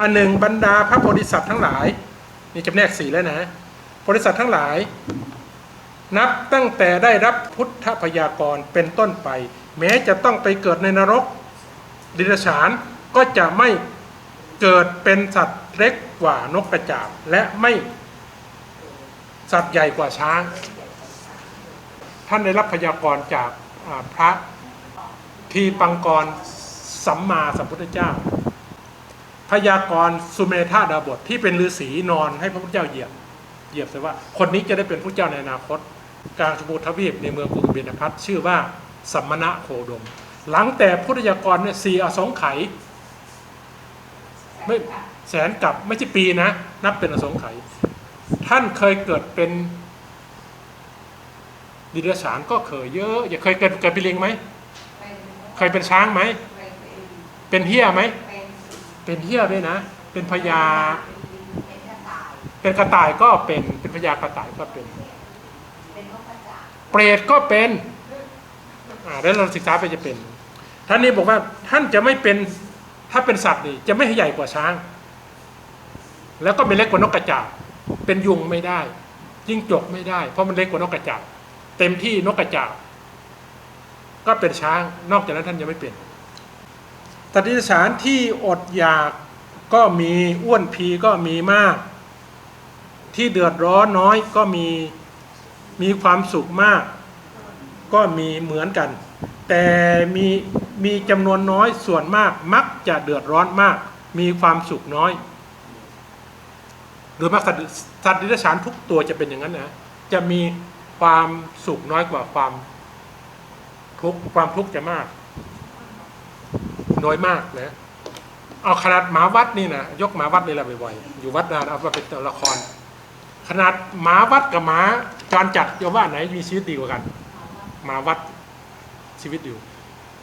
อันหนึ่งบรรดาพระโพธิสัตว์ทั้งหลายนี่จำแนกสี่แล้วนะโพธิสัตว์ทั้งหลาย นับตั้งแต่ได้รับพุทธพยากรเป็นต้นไป แม้จะต้องไปเกิดในนรกดิรฉานก็จะไม่เกิดเป็นสัตว์เล็กกว่านกกระจาบและไม่สัตว์ใหญ่กว่าช้าง ท่านได้รับพยากรณ์จากพระทีปังกรสัมมาสัมพุทธเจ้า พยากรณ์สุเมธาดาบทที่เป็นฤาษีนอนให้พระพุทธเจ้าเหยียบ เหยียบแต่ว่า คนนี้จะได้เป็นพระเจ้าในอนาคต กลางสมุทรทวีปในเมืองกรุงเบญพัทชื่อว่าสัมมณะโคดม หลังแต่พุทธยากรเนี่ยสี่อสงไขยไม่แสนกับไม่ใช่ปีนะ นับเป็นอสงไขยท่านเคยเกิดเป็นดิเรกฉานก็เคยเยอะ อย่าเคยเกิดเกิดเป็นลิงไหม เคยเป็นช้างไหม เป็นเฮียไหม เป็นเฮียด้วยนะ เป็นพญาเป็นกระต่ายก็เป็น เป็นพญากระต่ายก็เป็น เปรตก็เป็นอ่าแล้วเราศึกษาไปจะเป็น ท่านนี้บอกว่าท่านจะไม่เป็นถ้าเป็นสัตว์นี่จะไม่ใหใหญ่กว่าช้าง แล้วก็ไม่เล็กกว่านกกระจาบเป็นยุงไม่ได้ ยิ่งจกไม่ได้ เพราะมันเล็กกว่านกกระจาบเต็มที่นกกระจาบก็เป็นช้าง นอกจากนั้นท่านจะไม่เป็น ตัติสารที่อดอยากก็มีอ้วนพีก็มีมาก ที่เดือดร้อนน้อยก็มีมีความสุขมาก ก็มีเหมือนกัน แต่มีมีจำนวนน้อยส่วนมากมักจะเดือดร้อนมาก มีความสุขน้อยโดยมากสัตว์สัตว์ดิบฉานทุกตัวจะเป็นอย่างนั้นนะจะมีความสุขน้อยกว่าความทุกความทุกข์จะมาก น้อยมากนะเอาขนาดหมาวัดนี่นะยกหมาวัดนี่แหละบ่อยๆอยู่วัดนานเอามาเป็นตัวละคร ขนาดหมาวัดกับหมาจรจัดโยมว่าไหนมีชีวิตดีกว่ากันหมาวัดชีวิตอยู่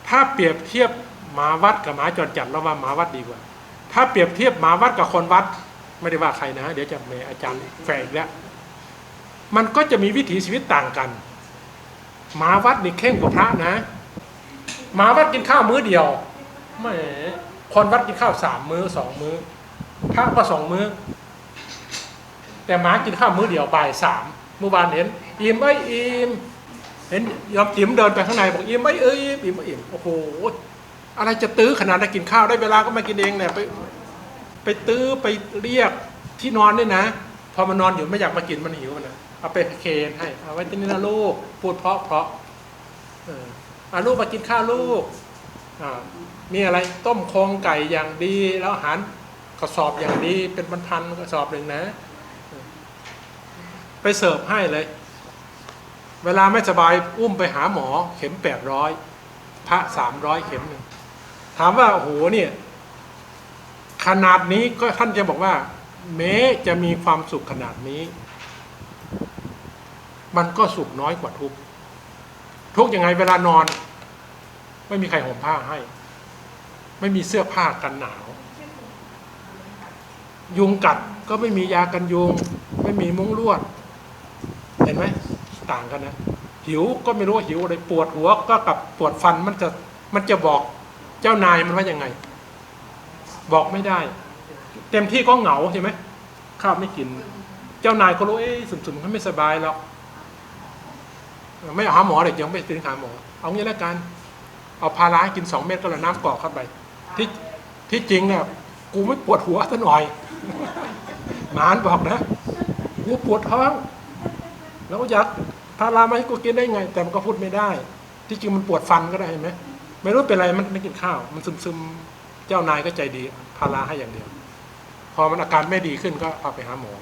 ถ้าเปรียบเทียบหมาวัดกับหมาจรจัดแล้วว่าหมาวัดดีกว่า ถ้าเปรียบเทียบหมาวัดกับคนวัด ไม่ได้ว่าใครนะ เดี๋ยวจะมีอาจารย์แฝงอีกแล้วมันก็จะมีวิถีชีวิตต่างกันหมาวัดนี่เข่งกว่าพระนะหมาวัดกินข้าวมื้อเดียว แหมคนวัดกินข้าวสามมื้อสองมื้อพระก็สองมื้อ แต่หมากินข้าวมื้อเดียวบ่ายสามเมื่อวานเห็นอิ่มไอ้อิ่มเห็นยอมติ๋มเดินไปข้างในบอกอิ่มไอ้เอ้ยอิ่มอิ่มโอ้โหอะไรจะตื้อขนาดนั้นกินข้าวได้เวลาก็มากินเองเนี่ยไป ไปตื้อไปเรียกที่นอนด้วยนะ พอมันนอนอยู่ไม่อยากมากินมันหิวมันนะเอาไปเคนให้เอาไว้ที่นี่นะลูกพูดเพราะเพราะเอออาลูกมากินข้าวลูก มีอะไรต้มโครงไก่อย่างดี แล้วอาหารกระสอบอย่างดีเป็นบรรพันกระสอบหนึ่งนะ ไปเสิร์ฟให้เลย เวลาไม่สบายอุ้มไปหาหมอเข็มแปดร้อยพระสามร้อยเข็มหนึ่งถามว่าโอ้โหเนี่ยขนาดนี้ก็ท่านจะบอกว่า แม้จะมีความสุขขนาดนี้ มันก็สุขน้อยกว่าทุกทุกยังไงเวลานอน ไม่มีใครห่มผ้าให้ ไม่มีเสื้อผ้ากันหนาว ยุงกัดก็ไม่มียากันยุง ไม่มีมุ้งลวด เห็นไหมต่างกันนะ หิวก็ไม่รู้ว่าหิวอะไรปวดหัวก็กับปวดฟันมันจะมันจะบอกเจ้านายมันว่ายังไง บอกไม่ได้ เต็มที่ก็เหงาใช่ไหมข้าวไม่กิน เจ้านายก็รู้เอ๊ะสุ่มๆเขาไม่สบายหรอกไม่เอาหาหมอเลยยังไม่ถึงหาหมอ เอางี้แล้วกัน เอาพาราให้กินสองเม็ดก็แล้วน้ำกรอกเข้าไป ที่ที่จริงเนี่ยกูไม่ปวดหัวซะหน่อยหมานบอกนะกูปวดท้อง แล้วอยากพารามาให้กูกินได้ไง แต่มันก็พูดไม่ได้ ที่จริงมันปวดฟันก็ได้เห็นไหมไม่รู้เป็นอะไรมันไม่กินข้าว มันซึมซึมๆเจ้านายก็ใจดีพาราให้อย่างเดียว พอมันอาการไม่ดีขึ้นก็พาไปหาหมอ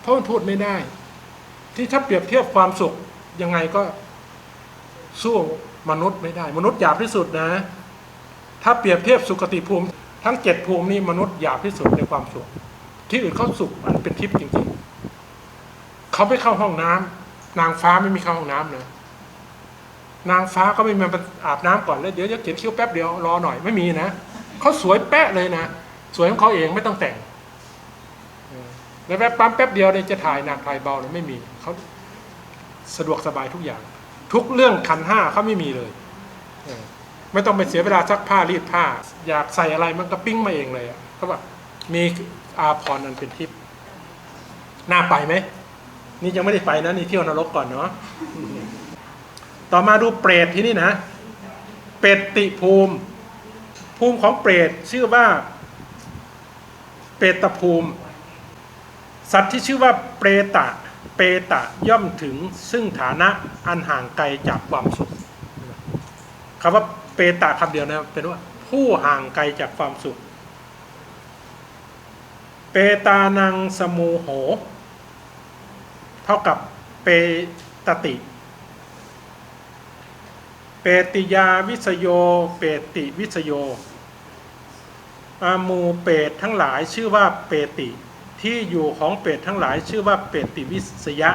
เพราะมันพูดไม่ได้ ที่ถ้าเปรียบเทียบความสุขยังไงก็ สู้มนุษย์ไม่ได้ มนุษย์หยาบที่สุดนะ ถ้าเปรียบเทียบสุขติภูมิ ทั้งเจ็ดภูมินี่มนุษย์หยาบที่สุดในความสุข ที่อื่นเขาสุขอันเป็นทิพย์จริงๆ เขาไม่เข้าห้องน้ำนางฟ้าไม่มีเข้าห้องน้ำเลยนางฟ้าก็ไม่มาอาบน้ำก่อนแล้วเดี๋ยวจะเขียนคิ้วแป๊บเดียวรอหน่อยไม่มีนะเขาสวยแป๊ะเลยนะสวยของเขาเองไม่ต้องแต่งแล้วแป๊บปั๊มแป๊บเดียวเนี่ยจะถ่ายหนักถ่ายเบาเนี่ยไม่มีเขาสะดวกสบายทุกอย่าง ทุกเรื่องขันห้าเขาไม่มีเลยไม่ต้องไปเสียเวลาซักผ้ารีดผ้า อยากใส่อะไรมันก็ปิ้งมาเองเลยเขาบอกมีอาพรณ์อันเป็นทิพย์น่าไปไหมนี่ยังไม่ได้ไปนะนี่เที่ยวนรกก่อนเนาะต่อมาดูเปรตที่นี่นะ เปรตติภูมิ ภูมิของเปรตชื่อว่า เปรตภูมิ สัตว์ที่ชื่อว่าเปรตะ ปตะย่อมถึงซึ่งฐานะอันห่างไกลจากความสุขคำว่าเปตะคำเดียวนะเป็นว่าผู้ห่างไกลจากความสุข เปตานังสมูโห เท่ากับเปตติ เปติยาวิสโย เปติวิสโยอามูเปตทั้งหลายชื่อว่าเปติ ที่อยู่ของเปรตทั้งหลาย ชื่อว่าเปรตติวิสยะ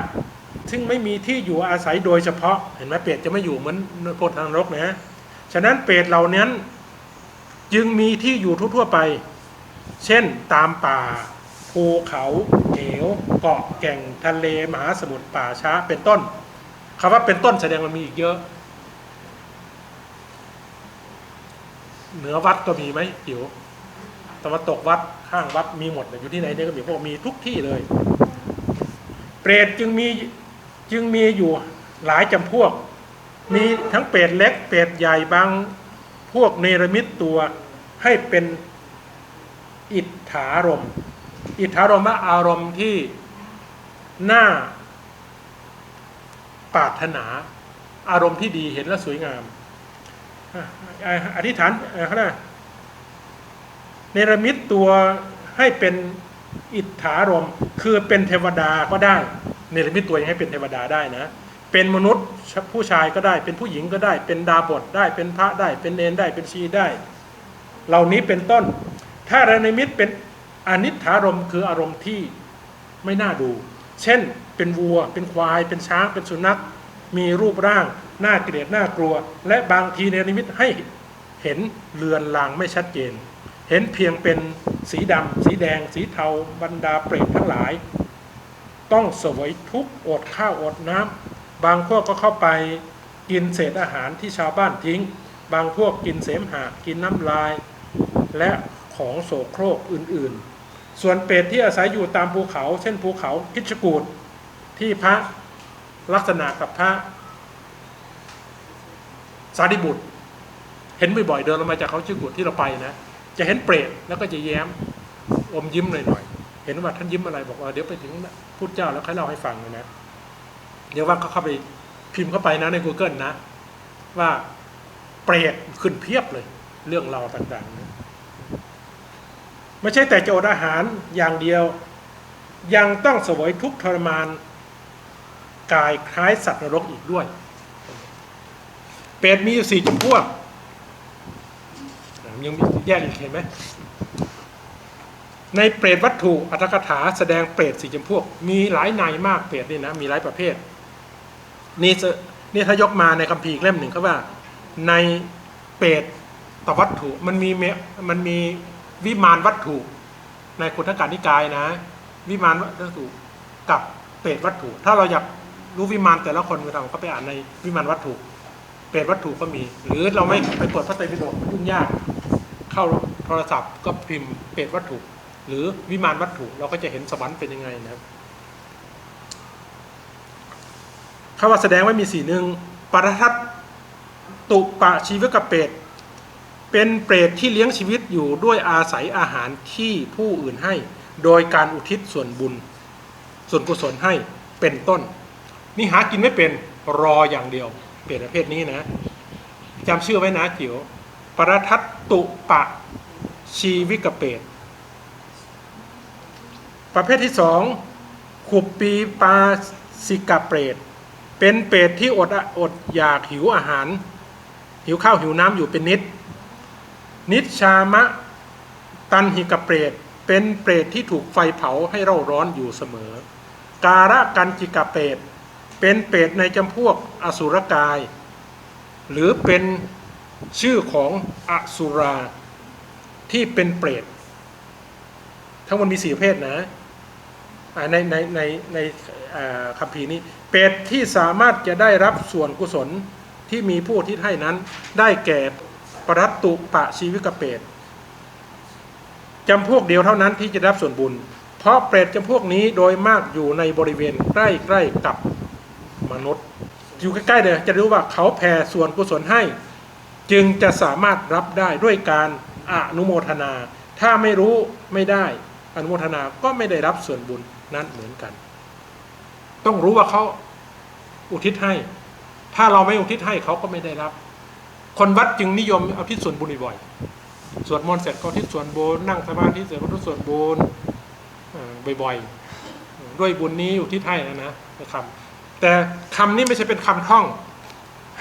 ซึ่งไม่มีที่อยู่อาศัยโดยเฉพาะเห็นไหมเปรตจะไม่อยู่เหมือนพวกทางรกนะฉะนั้นเปรตเหล่านั้นจึงมีที่อยู่ทั่วๆไป เช่นตามป่าภูเขาเหวเกาะแก่งทะเลมหาสมุทรป่าช้าเป็นต้นคำว่าเป็นต้นแสดงมันมีอีกเยอะ เหนือวัดก็มีไหมจิ๋ว ตะวันตกวัดข้างวัดมีหมดอยู่ที่ไหนเนี่ยก็มีพวกมีทุกที่เลย เปรตจึงมีจึงมีอยู่หลายจำพวก มีทั้งเปรตเล็ก เปรตใหญ่บางพวกเนรมิตตัวให้เป็นอิทธารม อิทธารมณ์ว่าอารมณ์ที่น่าปาถนา อารมณ์ที่ดีเห็นแล้วสวยงามอธิษฐานเขาเรียก เนรมิตตัวให้เป็นอิทธารมคือเป็นเทวดาก็ได้ เนรมิตตัวยังให้เป็นเทวดาได้นะ เป็นมนุษย์ผู้ชายก็ได้ เป็นผู้หญิงก็ได้ เป็นดาบทได้ เป็นพระได้ เป็นเนนได้ เป็นชีได้ เหล่านี้เป็นต้น ถ้าเนรมิตเป็นอนิถารมคืออารมณ์ที่ไม่น่าดู เช่น เป็นวัว เป็นควาย เป็นช้าง เป็นสุนัข มีรูปร่าง น่าเกลียด น่ากลัว และบางทีเนรมิตให้เห็นเลือนลางไม่ชัดเจน เห็นเพียงเป็นสีดำสีแดง สีเทาบรรดาเปรตทั้งหลาย ต้องเสวยทุกอดข้าวอดน้ำบางพวกก็เข้าไปกินเศษอาหารที่ชาวบ้านทิ้ง บางพวกกินเสมหะกินน้ำลาย และของโสโครกอื่นๆ ส่วนเปรตที่อาศัยอยู่ตามภูเขา เช่นภูเขาพิชกูดที่พระลักษณะกับพระสารีบุตร เห็นบ่อยๆเดินลงมาจากเขาชิกูดที่เราไปนะ จะเห็นเปรตแล้วก็จะแย้มอมยิ้มหน่อยๆเห็นว่าท่านยิ้มอะไรบอกว่าเดี๋ยวไปถึงพุทธเจ้าแล้วค่อยเล่าให้ฟังเลยนะเดี๋ยวว่าเขาเข้าไปพิมพ์เข้าไปนะใน Google นะ ว่าเปรตขึ้นเพียบเลย เรื่องราวต่างๆนะไม่ใช่แต่จะอดอาหารอย่างเดียว ยังต้องสวยทุกทรมานกายคล้ายสัตว์นรกอีกด้วย เปรตมีอยู่สี่จำพวก ยังมีแยกอีกเห็นไหมในเปรตวัตถุอัตถกถาแสดงเปรตสี่จำพวก มีหลายในายมากเปรตนี่นะมีหลายประเภท นี่จะนี่ถ้ายกมาในคัมภีร์เล่มหนึ่งเขาว่า ในเปรตตวัตถุมันมีเมมันมีวิมานวัตถุ ในคุทธการนิกายนะ วิมานวัตถุกับเปรตวัตถุ ถ้าเราอยากรู้วิมานแต่ละคนเราก็ไปอ่านในวิมานวัตถุ เปรตวัตถุก็มี หรือเราไม่ไปเปิดพระไตรปิฎกมันยุ่งยาก เข้าโทรศัพท์ก็พิมพ์เปรตวัตถุ หรือวิมานวัตถุ เราก็จะเห็นสวรรค์เป็นยังไงนะครับคำว่าแสดงไว้มีสี่หนึ่งปรทัตตุปะชีวกเปรตเป็นเปรตที่เลี้ยงชีวิตอยู่ด้วยอาศัยอาหารที่ผู้อื่นให้ โดยการอุทิศส่วนบุญ ส่วนกุศลให้เป็นต้น นี่หากินไม่เป็นรออย่างเดียว เปรตประเภทนี้นะจำชื่อไว้นะจิ๋วปรทัต ตุปะชีวิกเปรตประเภทที่สองขุปปีปาสิกาเปรตเป็นเปรตที่อดอดอยากหิวอาหาร หิวข้าวหิวน้ำอยู่เป็นนิด นิชามะตันหิกเปรตเป็นเปรตที่ถูกไฟเผาให้เร่าร้อนอยู่เสมอ การะกันจิกเปรตเป็นเปรตในจำพวกอสุรกาย หรือเป็น ชื่อของอสุราที่เป็นเปรต ทั้งหมดมีสี่ประเภทนะในในในในคัมภีร์นี้ เปรตที่สามารถจะได้รับส่วนกุศลที่มีผู้ที่ให้นั้น ได้แก่ปรัตตุปะชีวิกเปรตจำพวกเดียวเท่านั้นที่จะรับส่วนบุญ เพราะเปรตจำพวกนี้โดยมากอยู่ในบริเวณใกล้ๆกับมนุษย์ อยู่ใกล้ๆเลยจะรู้ว่าเขาแผ่ส่วนกุศลให้ จึงจะสามารถรับได้ด้วยการอนุโมทนา ถ้าไม่รู้ไม่ได้อนุโมทนาก็ไม่ได้รับส่วนบุญนั้นเหมือนกัน ต้องรู้ว่าเขาอุทิศให้ ถ้าเราไม่อุทิศให้เขาก็ไม่ได้รับ คนวัดจึงนิยมเอาทิศส่วนบุญบ่อยๆสวดมนต์เสร็จก็ทิศส่วนบุญนั่งสมาธิเสร็จก็ทิศส่วนบุญบ่อยๆ ด้วยบุญนี้อุทิศให้นะนะนครับแต่คำนี้ไม่ใช่เป็นคำท่อง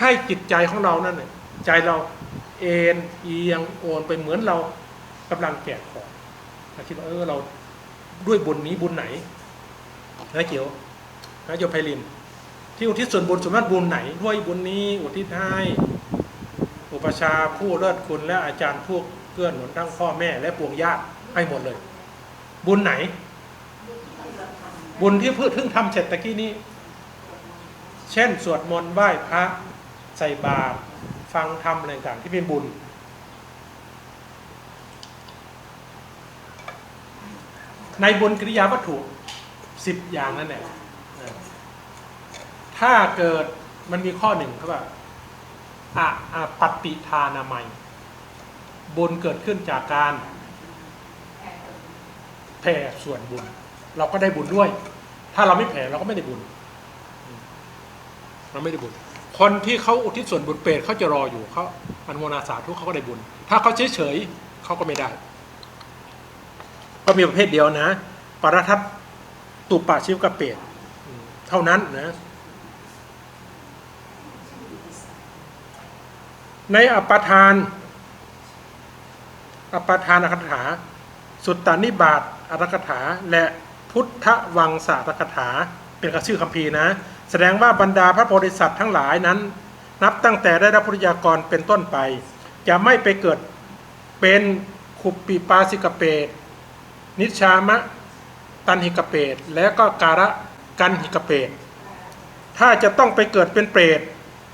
ให้จิตใจของเรานั่นน่ะ ใจเราเอ็นเอียงโอนไปเหมือนเรากำลังแกะของเราคิดว่าเออเราด้วยบุญนี้บุญไหนนะเกียวนะโยมไพลิน ที่อุทิศส่วนบุญส่วนมากบุญไหน ด้วยบุญนี้อุทิศให้อุปชาผู้เลิศคุณและอาจารย์พวกเกื้อหนุนทั้งพ่อแม่และปวงญาติให้หมดเลย บุญไหน บุญที่เพื่อเพิ่งทำเสร็จตะกี้นี้ เช่น สวดมนต์ไหว้พระใส่บาตร ฟังธรรมอะไรต่างที่เป็นบุญ ในบุญกิริยาวัตถุสิบอย่างนั่นแหละถ้าเกิดมันมีข้อหนึ่งเขาว่าอะอะปฏิทานามัย บุญเกิดขึ้นจากการแผ่ส่วนบุญ เราก็ได้บุญด้วย ถ้าเราไม่แผ่เราก็ไม่ได้บุญ เราไม่ได้บุญ คนที่เขาอุทิศส่วนบุญเปรตเขาจะรออยู่เขาอนุโมนาสาธุเขาก็ได้บุญ ถ้าเขาเฉยเฉยเขาก็ไม่ได้ ก็มีประเภทเดียวนะปรทัตตุปาชิวกบเปรตเท่านั้นนะในอปทานอปทาน อัตถกถา สุตตานิบาตอัตถกถา และพุทธวังสาตถกถา เป็นกระชื่อคัมภีร์นะ แสดงว่าบรรดาพระโพธิสัตว์ทั้งหลายนั้น นับตั้งแต่ได้รับพุทธยากรเป็นต้นไป จะไม่ไปเกิดเป็นขุปปิปาสิกเปตนิชามะตันหิกเปตและก็การะกันหิกเปตถ้าจะต้องไปเกิดเป็นเปรต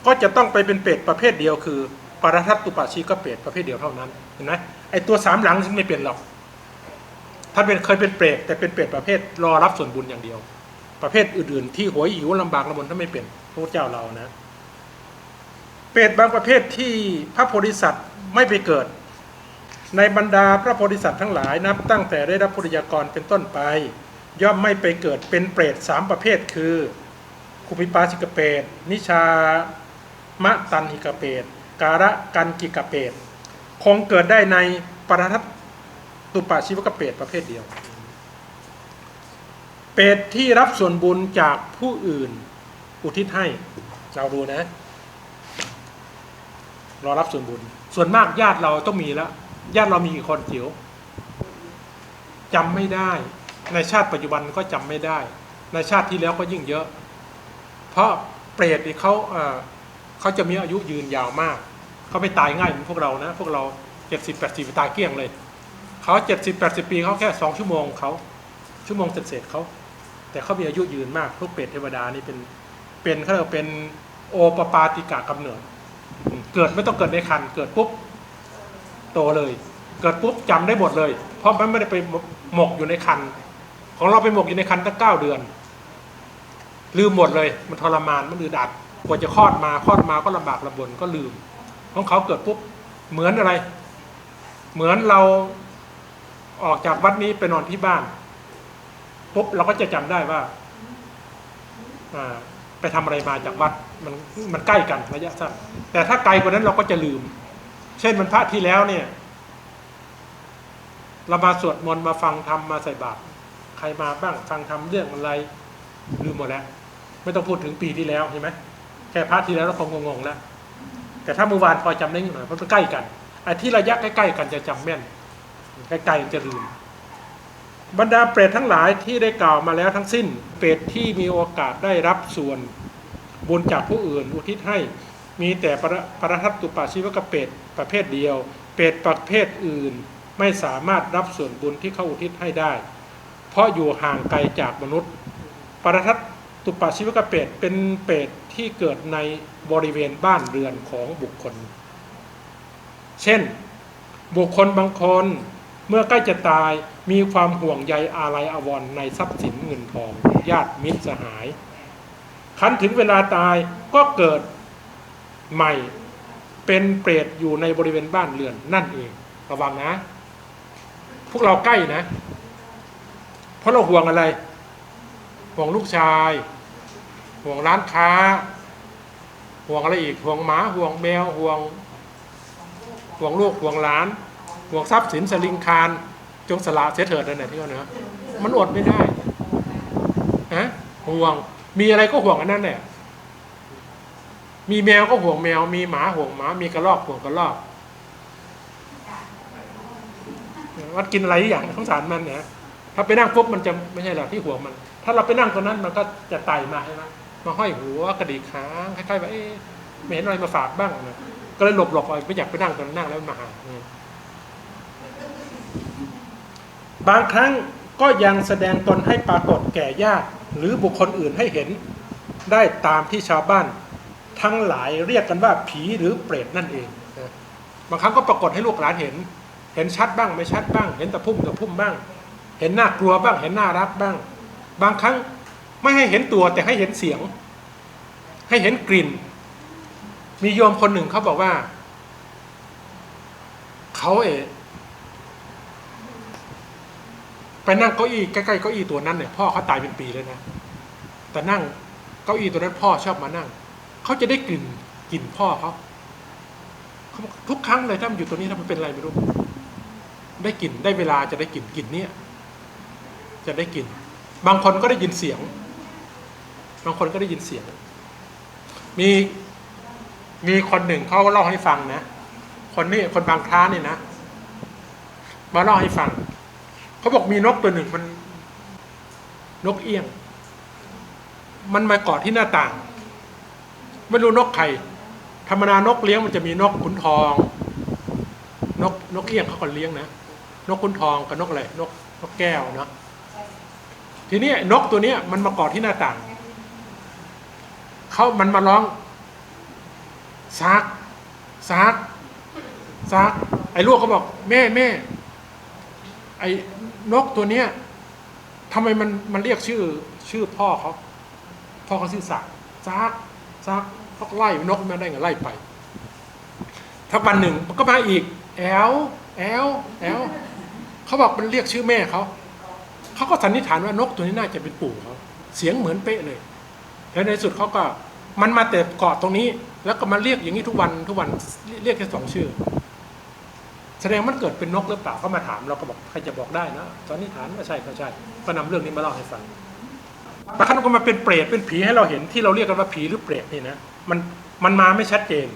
ก็จะต้องไปเป็นเปรตประเภทเดียวคือ ปรทัตตุปาชีกเปรตประเภทเดียวเท่านั้นเห็นไหมไอตัวสามหลังไม่เป็นหรอกถ้าเป็นเคยเป็นเปรตแต่เป็นเปรตประเภทรอรับส่วนบุญอย่างเดียว ประเภทอื่น ๆ ที่หวยหิวลำบากลำบนถ้าไม่เป็นพระเจ้าเรานะ เปรตบางประเภทที่พระโพธิสัตว์ไม่ไปเกิด ในบรรดาพระโพธิสัตว์ทั้งหลายนับ ตั้งแต่ได้รับพุทธยากรเป็นต้นไป ย่อมไม่ไปเกิดเป็นเปรตสามประเภทคือคุปิปาสิกเปรตนิชามะตันหิกเปรตการะกันกิกเปรตคงเกิดได้ในปรทัตตุปาชีวกเปรตประเภทเดียว รตที่รับส่วนบุญจากผู้อื่น อุทิศให้ เราดูนะรอรับส่วนบุญ ส่วนมากญาติเราต้องมีแล้วญาติเรามีกี่คนจิ๋วจำไม่ได้ ในชาติปัจจุบันก็จำไม่ได้ ในชาติที่แล้วก็ยิ่งเยอะ เพราะเปรตนี่เขาเขาจะมีอายุยืนยาวมาก เขาไม่ตายง่ายเหมือนพวกเรานะ พวกเราเจ็ดสิบแปดสิบตายเกลี้ยงเลย เขาเจ็ดสิบแปดสิบปีเขาแค่สองชั่วโมงเขาชั่วโมงเสร็จเขา แต่เขามีอายุยืนมาก พวกเปรตเทวดานี่เป็นเป็นเขาเรียกว่าเป็นโอปปาติกะกำเนิด เกิดไม่ต้องเกิดในคันเกิดปุ๊บโตเลย เกิดปุ๊บจำได้หมดเลย เพราะมันไม่ได้ไปหมกอยู่ในคันของเราไปหมกอยู่ในคันตั้งเก้าเดือน ลืมหมดเลย มันทรมานมันอึดอัดกว่าจะคลอดมาคลอดมาก็ลำบากลำบนก็ลืมของเขาเกิดปุ๊บเหมือนอะไร เหมือนเราออกจากวัดนี้ไปนอนที่บ้าน ปุ๊บเราก็จะจำได้ว่าไปทำอะไรมาจากวัดมันมันใกล้กันระยะสั้นแต่ถ้าไกลกว่านั้นเราก็จะลืม เช่นมันพระที่แล้วเนี่ย เรามาสวดมนต์มาฟังธรรมมาใส่บาตรใครมาบ้างฟังธรรมเรื่องอะไรลืมหมดแล้ว ไม่ต้องพูดถึงปีที่แล้วเห็นไหมแค่พระที่แล้วเราคงงงๆแล้วแต่ถ้าเมื่อวานพอจำได้หน่อยเพราะมันใกล้กันไอ้ที่ระยะใกล้ๆกันจะจำแม่นใกล้ๆจะลืม บรรดาเปรตทั้งหลายที่ได้กล่าวมาแล้วทั้งสิ้น เปรตที่มีโอกาสได้รับส่วน บุญจากผู้อื่นอุทิศให้ มีแต่ปรปรทัตตุปาชีวกเปรตประเภทเดียว เปรตประเภทอื่นไม่สามารถรับส่วนบุญที่เขาอุทิศให้ได้ เพราะอยู่ห่างไกลจากมนุษย์ ปรทัตตุปาชีวกเปรตเป็นเปรตที่เกิดในบริเวณบ้านเรือนของบุคคล เช่น บุคคลบางคน เมื่อใกล้จะตายมีความห่วงใยอาลัยอวรในทรัพย์สินเงินทองญาติมิตรสหาย คันถึงเวลาตายก็เกิดใหม่เป็นเปรตอยู่ในบริเวณบ้านเรือนนั่นเอง ระวังนะ พวกเราใกล้นะ เพราะเราห่วงอะไร ห่วงลูกชาย ห่วงร้านค้า ห่วงอะไรอีก ห่วงหมา ห่วงแมว ห่วง ห่วงลูก ห่วงหลาน ห่วงทรัพย์สินสลิงคาร จงสละเสียเถิดนั่นแหละที่เขาเนาะมันอดไม่ได้ฮะห่วง มีอะไรก็ห่วงอันนั้นแหละมีแมวก็ห่วงแมว มีหมาห่วงหมา มีกระรอกห่วงกระรอกวัดกินอะไรอย่างสงสารมันเนี่ยถ้าไปนั่งปุ๊บมันจะไม่ใช่หรอกที่ห่วงมัน ถ้าเราไปนั่งตรงนั้นมันก็จะไต่มาใช่ไหมมาห้อยหัวกระดิกขาคล้ายๆว่าเอ๊ะไม่เห็นอะไรมาฝากบ้างนะก็เลยหลบๆไปไม่อยากไปนั่งตรงนั้นนั่งแล้วมันมาหาอืม บางครั้งก็ยังแสดงตนให้ปรากฏแก่ญาติหรือบุคคลอื่นให้เห็น ได้ตามที่ชาวบ้าน ทั้งหลายเรียกกันว่าผีหรือเปรตนั่นเอง บางครั้งก็ปรากฏให้ลูกหลานเห็น เห็นชัดบ้างไม่ชัดบ้าง เห็นตะพุ่มตะพุ่มบ้าง เห็นหน้ากลัวบ้าง เห็นหน้ารักบ้าง บางครั้งไม่ให้เห็นตัวแต่ให้เห็นเสียง ให้เห็นกลิ่น มีโยมคนหนึ่งเขาบอกว่า เขาเอไป นั่งเก้าอี้ใกล้ๆเก้าอี้ตัวนั้นเนี่ยพ่อเขาตายเป็นปีเลยนะ แต่นั่งเก้าอี้ตัวนั้นพ่อชอบมานั่ง เขาจะได้กลิ่นกลิ่นพ่อเขาทุกครั้งเลยถ้ามันอยู่ตัวนี้ถ้ามันเป็นอะไรไม่รู้ ได้กลิ่นได้เวลาจะได้กลิ่นกลิ่นเนี้ยจะได้กลิ่น บางคนก็ได้ยินเสียง บางคนก็ได้ยินเสียง มีมีคนหนึ่งเขาเล่าให้ฟังนะ คนนี้คนบางคล้านี่นะ มาเล่าให้ฟัง เขาบอกมีนกตัวหนึ่งมัน นกเอี้ยง มันมาเกาะที่หน้าต่าง ไม่รู้นกใครธรรมดานกเลี้ยงมันจะมีนกขุนทอง นกนกเอี้ยงเขาก็เลี้ยงนะนกขุนทองกับนกอะไรนกนกแก้วเนาะทีนี้นกตัวเนี้ยมันมาเกาะที่หน้าต่างเขามันมาร้องซักซักซักไอ้ลูกเขาบอก แม่แม่ไอ้ นกตัวเนี้ยทำไมมันมันเรียกชื่อชื่อพ่อเขาพ่อเขาชื่อซักซักซักเขาก็ไล่นกมาได้ไงไล่ไปถ้าวันหนึ่งก็มาอีก แอลแอลแอลเขาบอกมันเรียกชื่อแม่เขาเขาก็สันนิษฐานว่านกตัวนี้น่าจะเป็นปู่เขาเสียงเหมือนเป๊ะเลยแล้วในสุดเขาก็มันมาแต่เกาะตรงนี้ แล้วก็มาเรียกอย่างนี้ทุกวันทุกวันเรียกแค่สองชื่อ แสดงมันเกิดเป็นนกหรือเปล่าก็มาถามเราก็บอกใครจะบอกได้นะตอนนี้ถามว่ใช่ก็ใช่ก็นำเรื่องนี้มาเล่าให้ฟังบางครั้งก็มาเป็นเปรตเป็นผีให้เราเห็นที่เราเรียกกันว่าผีหรือเปรตนี่นะมันมันมาไม่ชัดเจน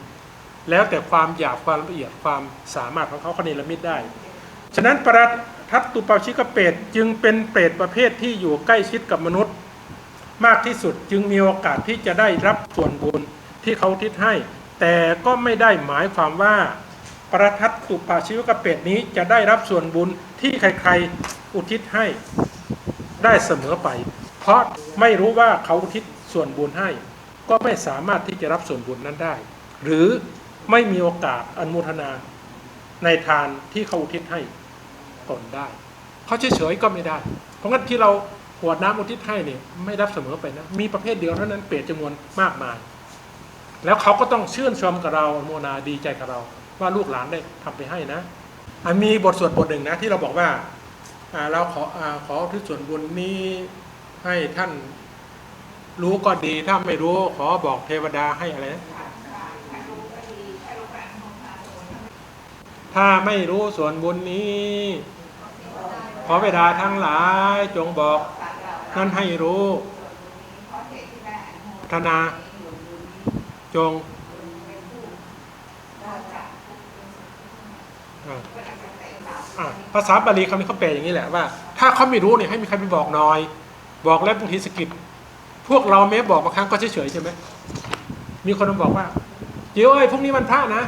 แล้วแต่ความหยาบความละเอียดความสามารถของเขาเขาเนรมิตได้ ฉะนั้นปรัทัตตุปาชิกเปรตจึงเป็นเปรตประเภทที่อยู่ใกล้ชิดกับมนุษย์ มากที่สุดจึงมีโอกาสที่จะได้รับส่วนบุญที่เขาทิศให้ แต่ก็ไม่ได้หมายความว่า ประทัตตุปาชิวกเปตนี้จะได้รับส่วนบุญที่ใครๆอุทิศให้ได้เสมอไป เพราะไม่รู้ว่าเขาอุทิศส่วนบุญให้ ก็ไม่สามารถที่จะรับส่วนบุญนั้นได้ หรือไม่มีโอกาสอนุโมทนาในทานที่เขาอุทิศให้ตนได้ เขาเฉยๆก็ไม่ได้ เพราะงั้นที่เรากรวดน้ำอุทิศให้เนี่ยไม่รับเสมอไปนะ มีประเภทเดียวเท่านั้นเปรตจำนวนมากมาย แล้วเขาก็ต้องชื่นชมกับเราอนุโมนาดีใจกับเรา ว่าลูกหลานได้ทำไปให้นะอะมีบทสวดบทหนึ่งนะที่เราบอกว่าเราขอขออุทิศส่วนบุญนี้ให้ท่านรู้ก็ดีถ้าไม่รู้ขอบอกเทวดาให้อะไรนะถ้าไม่รู้ส่วนบุญนี้ ขอเวดาทั้งหลายจงบอกนั้นให้รู้พัฒนาจงอ่าอะ ภาษาบาลีคำนี้เขาแปลอย่างนี้แหละว่า ถ้าเขาไม่รู้เนี่ยให้มีใครไปบอกหน่อย บอกแล้วบางทีสกิดพวกเราแม้บอกบางครั้งก็เฉยๆใช่ไหมมีคนมาบอกว่าเดี๋ยวเอ้พรุ่งนี้มันพระนะ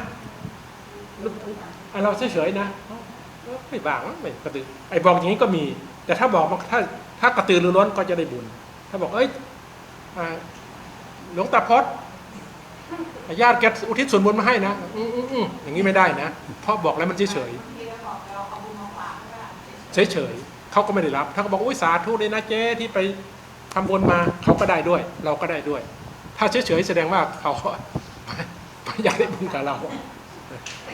อะเราเฉยๆนะไม่บางไม่กระตือไอ้บอกอย่างนี้ก็มี แต่ถ้าบอกถ้าถ้ากระตือรือร้นก็จะได้บุญ ถ้าบอกเอ้ยหลวงตาพอด ญาติแกอุทิศส่วนบุญมาให้นะอืมอืมอืมอย่างนี้ไม่ได้นะ เพราะบอกแล้วมันเฉยๆเฉยๆเขาก็ไม่ได้รับ ถ้าเขาบอกอุ้ยสาธุเลยนะเจ๊ที่ไปทำบุญมาเขาก็ได้ด้วย เราก็ได้ด้วย ถ้าเฉยๆแสดงว่าเขาไม่อยากได้บุญกับเรา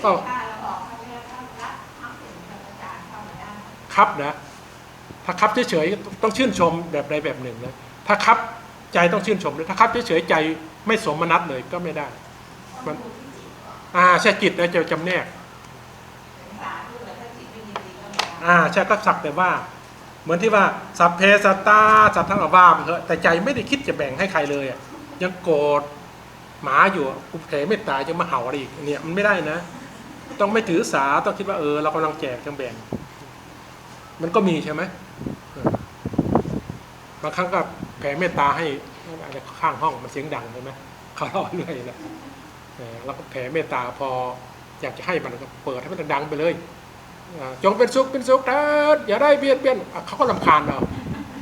ก็ครับทำถึงอาจารย์เข้าครับนะ ถ้าครับเฉยๆต้องชื่นชมแบบใดแบบหนึ่งนะ ถ้าครับใจต้องชื่นชมด้วยถ้าครับเฉยๆใจ ไม่สมนัตเลยก็ไม่ได้มันดูที่จิตก่อนอ่าใช่จิตนะจะจำแนกเป็นสาธุแต่ถ้าจิตไม่ยินดีก็ไม่ได้อ่าใช่ก็สักแต่ว่า เหมือนที่ว่าสัพเพสัตตาสัตว์ทั้งหลายว่าไปเถอะแต่ใจไม่ได้คิดจะแบ่งให้ใครเลยอะยังโกรธหมาอยู่อะกูแผ่เมตตาจะมาเห่าอะไรอีกเนี่ยมันไม่ได้นะ ต้องไม่ถือสาต้องคิดว่าเออเรากำลังแจกกำแบ่ง มันก็มีใช่ไหมเออบางครั้งก็แผ่เมตตาให้ อะไรข้างห้องมันเสียงดังใช่ไหมเขาเล่าเรื่อยนะเออเราก็แผ่เมตตาพออยากจะให้มันก็เปิดให้มันดังไปเลยจงเป็นสุขเป็นสุขเถิดอย่าได้เบียดเบียนเขาก็ลำคาญเรา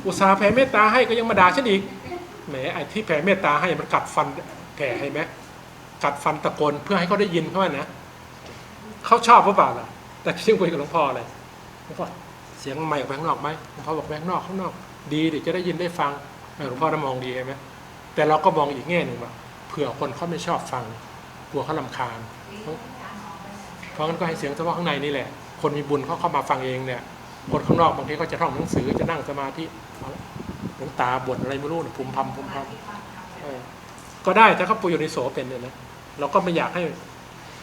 อุตส่าห์แผ่เมตตาให้ก็ยังมาด่าฉันอีกแหมไอ้ที่แผ่เมตตาให้มันกัดฟันแผ่ให้ไหมกัดฟันตะโกนเพื่อให้เขาได้ยินเขาว่านะเขาชอบหรือเปล่าล่ะ แต่ที่คุยกับหลวงพ่อเลยหลวงพ่อเสียงไม่ออกไปข้างนอกไหมหลวงพ่อบอกไปข้างนอกข้างนอก ดีเดี๋ยวจะได้ยินได้ฟังหลวงพ่อได้มองดีใช่ไหม แต่เราก็มองอีกแง่หนึ่งว่าเผื่อคนเขาไม่ชอบฟังกลัวเขาลำคาญ เพราะงั้นก็ให้เสียงเฉพาะข้างในนี่แหละ คนมีบุญเขาเข้ามาฟังเองเนี่ยคนข้างนอกบางทีเขาจะท่องหนังสือจะนั่งสมาธิหลวงตาบทอะไรไม่รู้เนี่ยภูมิพำภูมิพำเออก็ได้ถ้าเขาปุโยนิโสเป็นเนี่ยนะเราก็ไม่อยากให้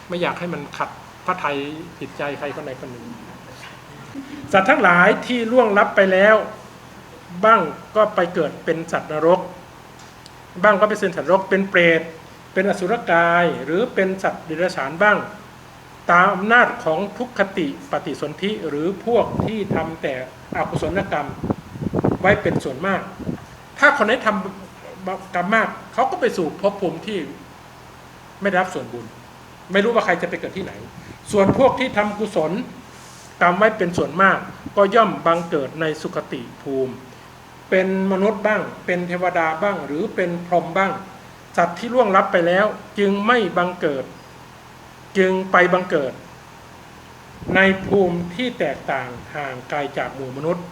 ไม่อยากให้มันขัดพระไทยจิตใจใครคนใดคนหนึ่งสัตว์ทั้งหลายที่ล่วงลับไปแล้ว บ้างก็ไปเกิดเป็นสัตว์นรก บ้างก็ไปเป็นสัตว์นรกเป็นเปรตเป็นอสุรกาย หรือเป็นสัตว์เดรัจฉานบ้าง ตามอำนาจของทุกขติปฏิสนธิหรือพวกที่ทำแต่อกุศลกรรมไว้เป็นส่วนมาก ถ้าคนไหนทำกรรมมากเขาก็ไปสู่ภพภูมิที่ไม่ได้รับส่วนบุญ ไม่รู้ว่าใครจะไปเกิดที่ไหน ส่วนพวกที่ทำกุศลกรรมไว้เป็นส่วนมาก ก็ย่อมบังเกิดในสุคติภูมิ เป็นมนุษย์บ้าง เป็นเทวดาบ้าง หรือเป็นพรหมบ้าง สัตว์ที่ล่วงลับไปแล้วจึงไม่บังเกิด จึงไปบังเกิด ในภูมิที่แตกต่างห่างไกลจากหมู่มนุษย์